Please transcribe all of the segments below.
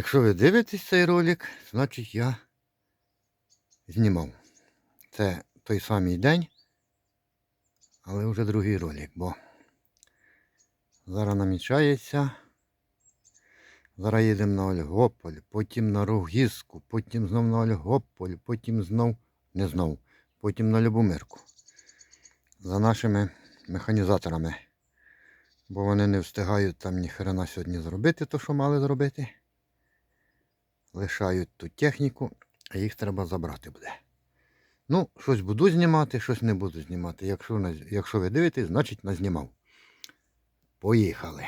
Якщо ви дивитесь цей ролик, значить я знімав. Це той самий день, але вже другий ролик, бо зараз намічається. Зараз їдемо на Ольгополь, потім на Рогізку, потім знов на Ольгополь, потім знов, не знов, потім на Любомирку. За нашими механізаторами. Бо вони не встигають там ніхрена сьогодні зробити, то що мали зробити. Лишають ту техніку, а їх треба забрати буде. Ну, щось буду знімати, щось не буду знімати. Якщо, якщо ви дивитесь, значить назнімав. Поїхали.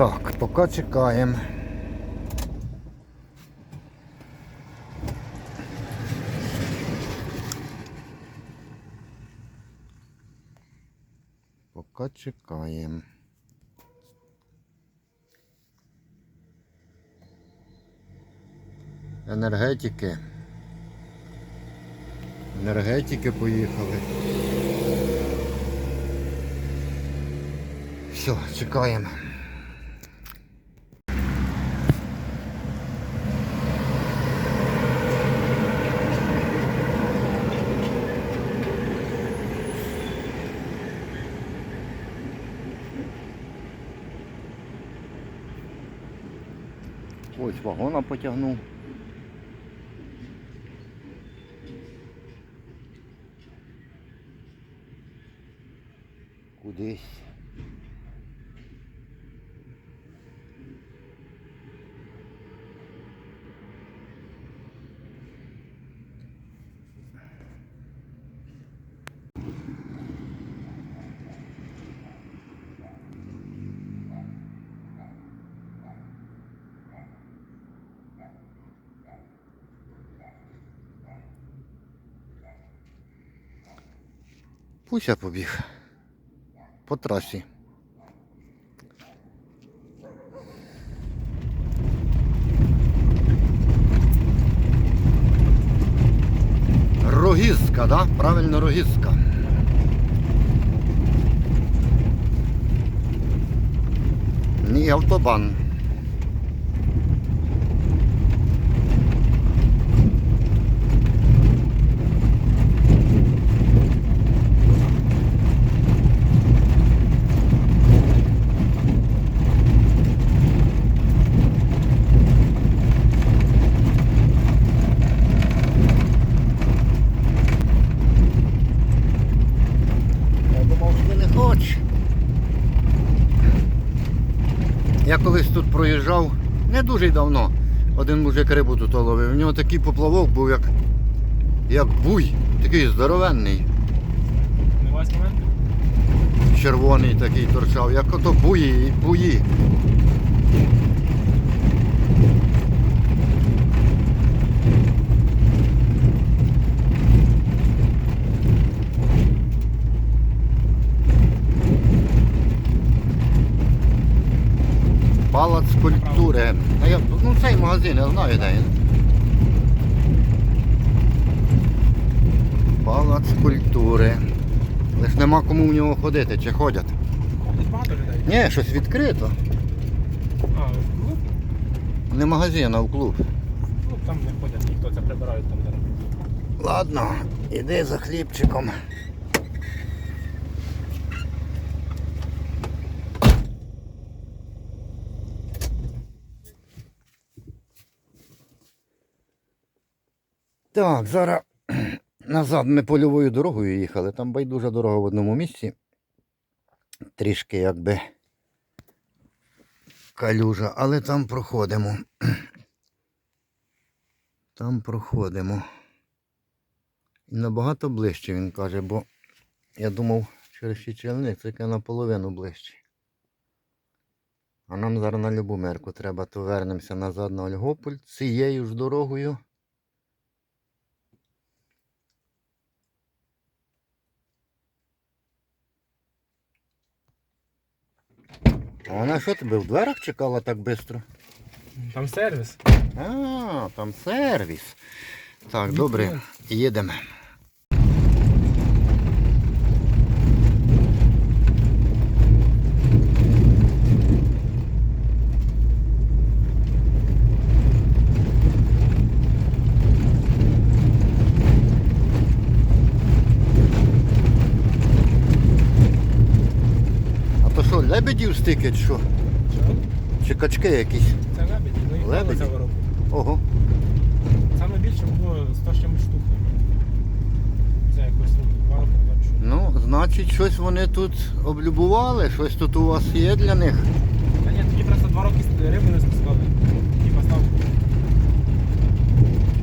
Так, поки чекаємо. Поки чекаємо. Енергетики. Енергетики поїхали. Все, чекаємо. Ось вагона потягнув. Пуся побіг по трасі. Рогізка, да? Правильно, рогізка. Ні, автобан. Я думав, що не хоче. Я колись тут проїжджав не дуже давно. Один мужик рибу тут ловив. У нього такий поплавок був, як, як буй, такий здоровенний, Не червоний такий торчав, як ото буї, буї. Палац культури. Ну цей магазин, я знаю де він. Палац культури. Лиш нема кому в нього ходити, чи ходять. Ходить багато людей. Ні, щось відкрито. А, в клуб? Не магазин, а в клуб. Ну, там не ходять, ніхто це прибирають там зараз. Ладно, іди за хлібчиком. Так, зараз назад ми польовою дорогою їхали. Там байдужа дорога в одному місці. Трішки якби калюжа, але там проходимо. Там проходимо. І набагато ближче, він каже, бо я думав, через Чечельник це наполовину ближче. А нам зараз на Любомирку треба, то вернемося назад на Ольгополь цією ж дорогою. А вона що тебе в дверах чекала так швидко? Там сервіс. А, там сервіс. Так, добре, їдемо. А то що, лебедів стикать, що? Чи качки якісь? Це лебеді. Ну і Лебеді? лебеді? виробку. Ого. Саме більше було 100 з чимось штук. Це якось ну, два роки чув. Ну, значить, щось вони тут облюбували, щось тут у вас є для них. Та ні, тоді просто два роки рибу не спускали.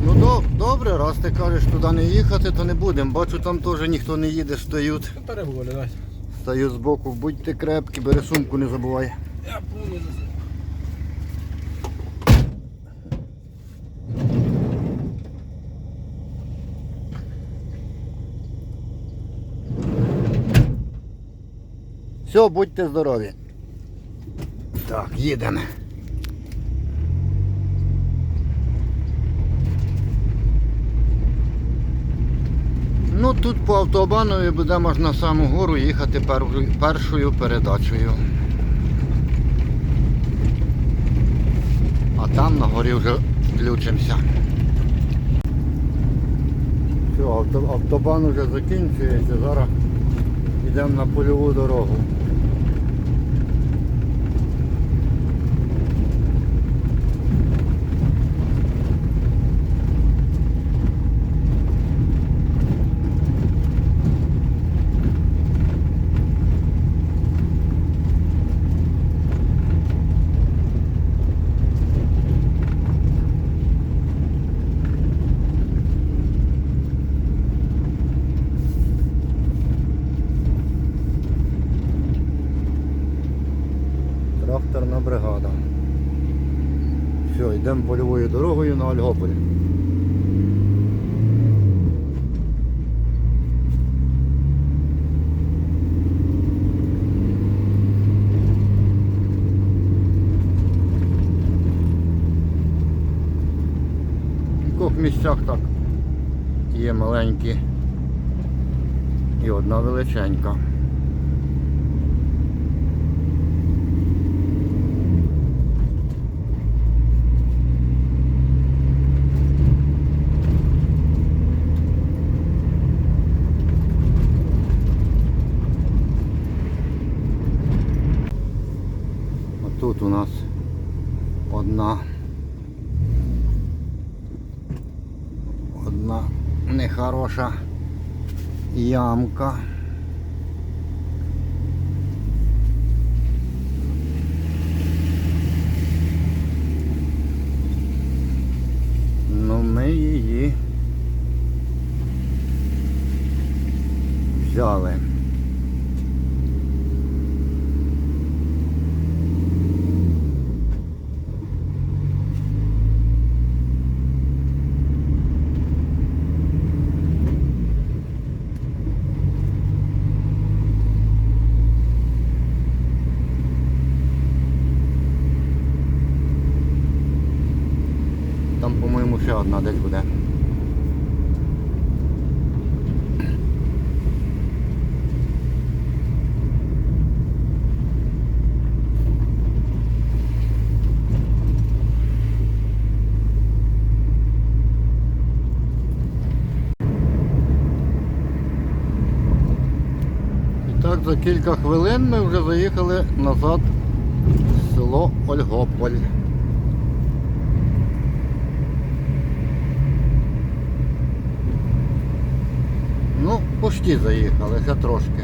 Ну до, добре, раз ти кажеш туди не їхати, то не будемо. Бачу, там теж ніхто не їде, стають. Тут рибу вилізать. з збоку, будьте крепкі, бери сумку, не забувай. Я помню. Все, будьте здорові. Так, їдемо. Ну тут по автобану буде можна на саму гору їхати першою передачею. А там на горі вже включимося. Все, автобан вже закінчується, зараз йдемо на польову дорогу. Бригада. Все, йдемо польовою дорогою на Ольгополь. В місцях так є маленькі і одна величенька. А тут у нас одна одна нехороша ямка. Ну ми її взяли. Ще одна десь буде. Так за кілька хвилин ми вже заїхали назад в село Ольгополь. Ну, почти заїхали, ще трошки.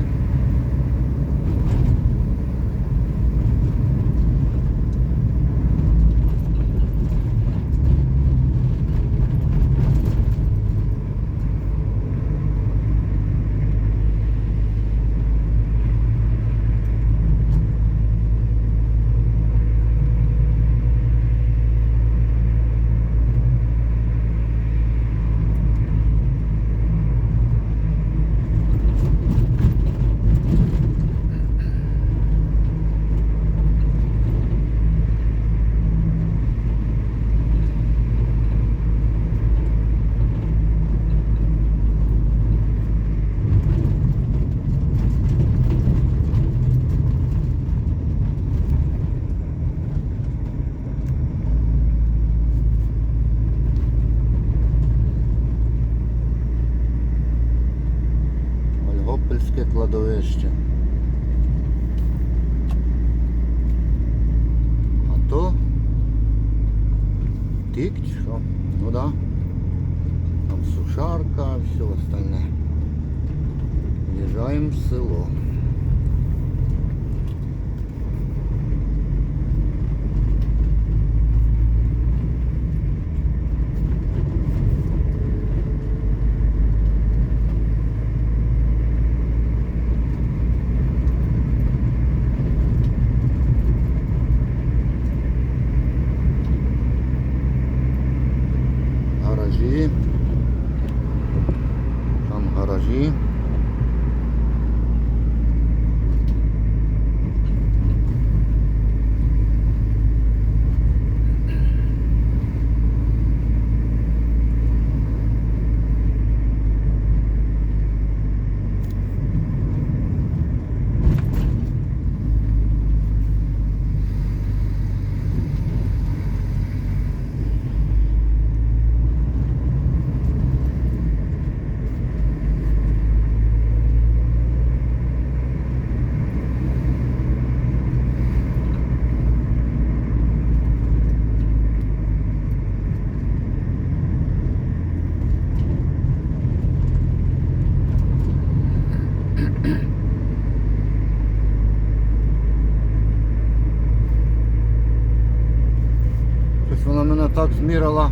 Так змірила.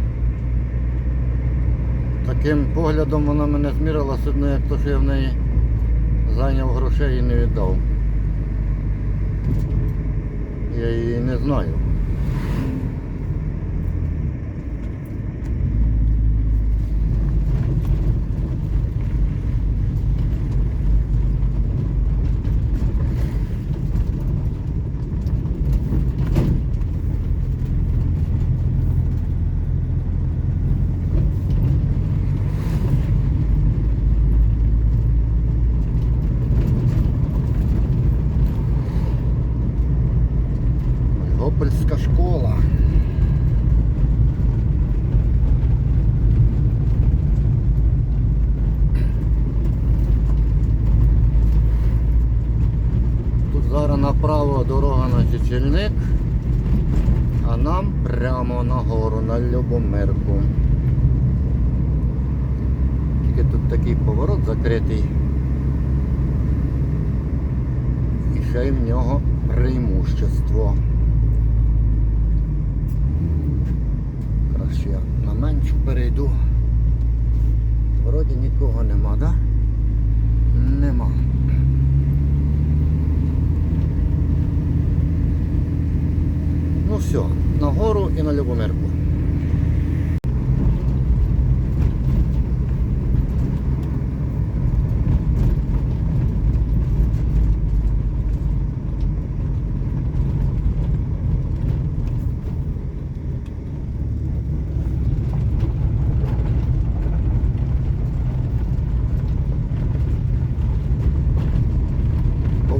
Таким поглядом вона мене змірила сидно, як то, що я в неї зайняв грошей і не віддав. Я її не знаю. Гопельська школа. Тут зараз направо дорога на Чечільник, а нам прямо нагору на Любомирку. Тільки тут такий поворот закритий. І ще й в нього преимущество. Краще я на перейду. Вроді нікого нема, да? Нема. Ну все, нагору і на Любомирку.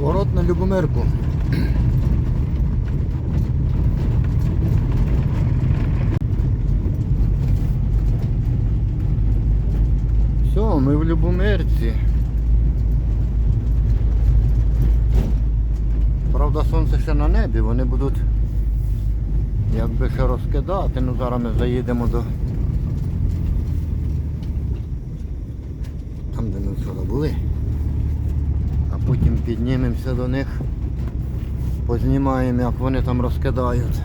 Поворот на Любомирку. Все, ми в Любомирці. Правда, сонце ще на небі, вони будуть якби ще розкидати. Ну зараз ми заїдемо до там, де ми вчора були. А потім піднімемося до них, познімаємо, як вони там розкидають.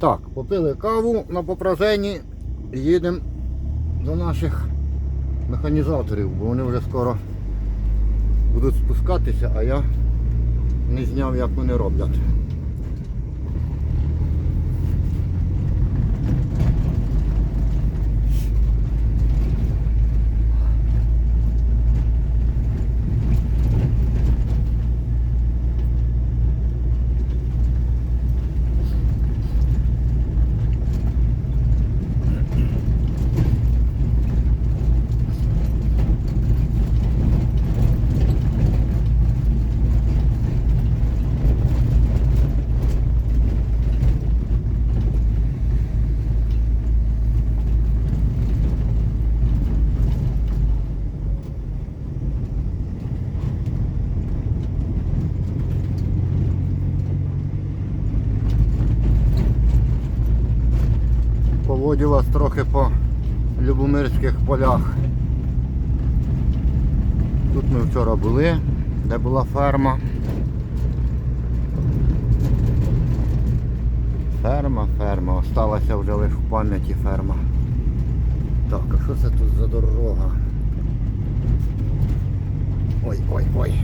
Так, попили каву на попраженні, їдемо до наших механізаторів, бо вони вже скоро будуть спускатися, а я не зняв, як вони роблять. Поводю вас трохи по Любомирських полях. Тут ми вчора були, де була ферма. Ферма, ферма. Осталася вже лише в пам'яті ферма. Так, а що це тут за дорога? Ой, ой, ой.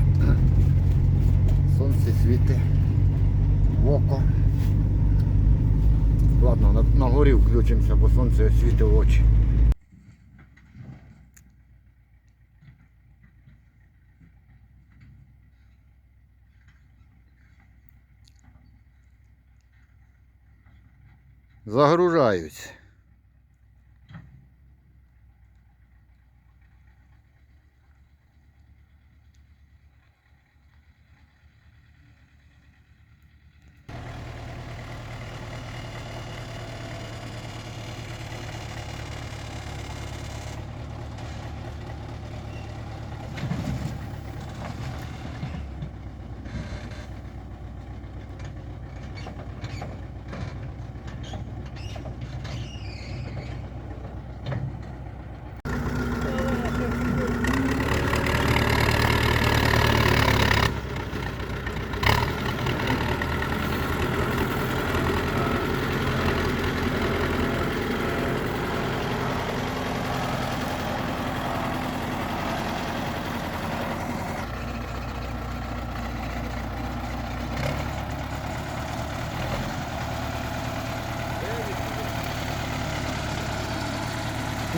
Сонце світить в око. Ладно, на, на горі включимося, бо сонце світить в очі. Загружаюсь.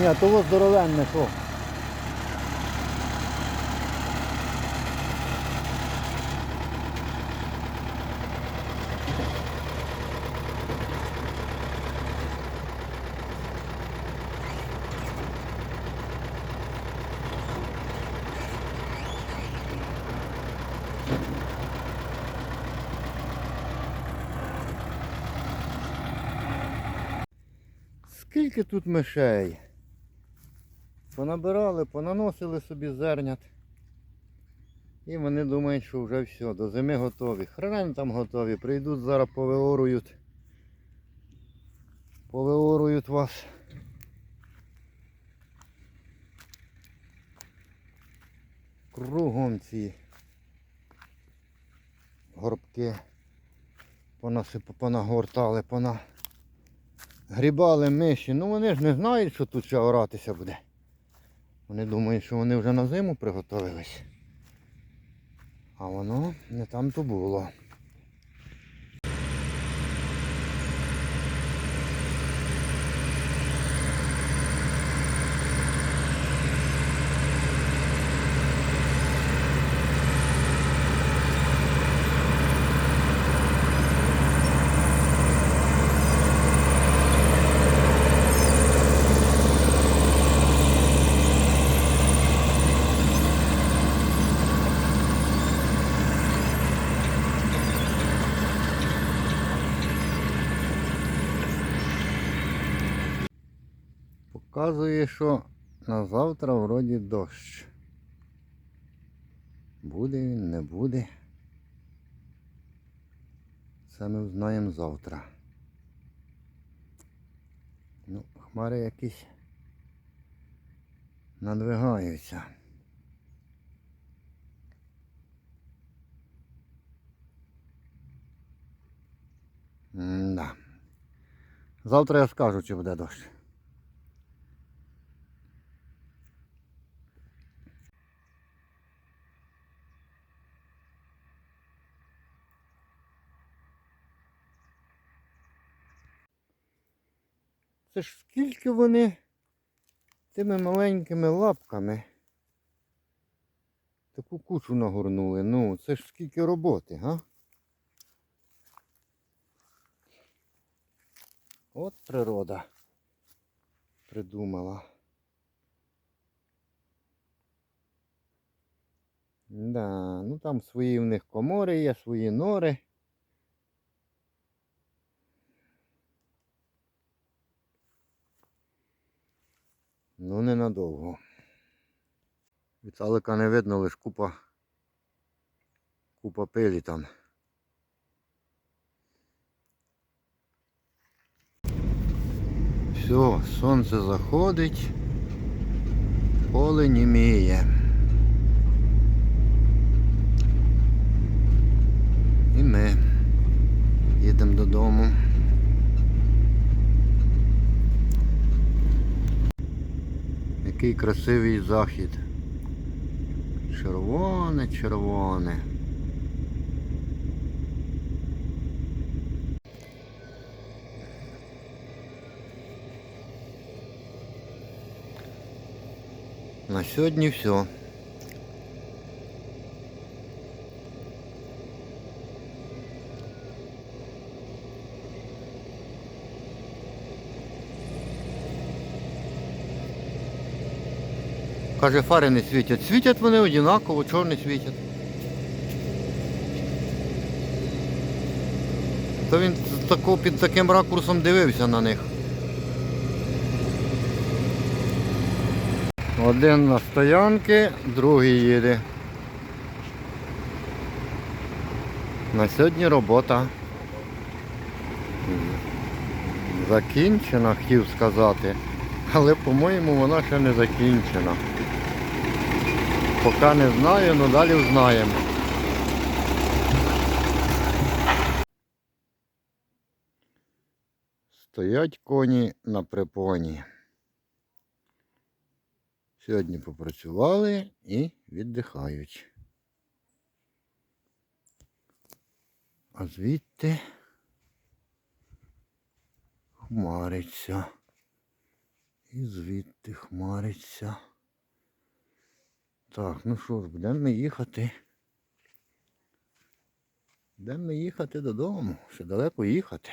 Ні, того здоровенне що. Скільки тут мишей? Понабирали, понаносили собі зернят. І вони думають, що вже все, до зими готові. Хрен там готові, прийдуть зараз повиорують. повиорують вас. Кругом ці горбки понагортали, пона... грібали миші. Ну вони ж не знають, що тут ще оратися буде. Вони думають, що вони вже на зиму приготовились. А воно не там то було. Показує, що на завтра вроді дощ. Буде він, не буде. Це ми знаємо завтра. Ну, хмари якісь надвигаються. М-да. Завтра я скажу, чи буде дощ. Це ж скільки вони тими маленькими лапками таку кучу нагорнули. Ну, це ж скільки роботи, га? От природа придумала. Да, ну там свої в них комори є, свої нори. Ну, ненадовго. Віталика не видно, лиш купа, купа пилі там. Все, сонце заходить, поле німіє. І ми їдемо додому. Який красивий захід. Червоне, червоне. На сьогодні все. Каже, фари не світять. Світять вони однаково, чого не світять. То він під таким ракурсом дивився на них. Один на стоянки, другий їде. На сьогодні робота закінчена, хотів сказати. Але, по-моєму, вона ще не закінчена. Поки не знаю, але далі узнаємо. Стоять коні на припоні. Сьогодні попрацювали і віддихають. А звідти хмариться. І звідти хмариться. Так, ну що ж, будемо ми їхати. Будемо їхати додому. Ще далеко їхати.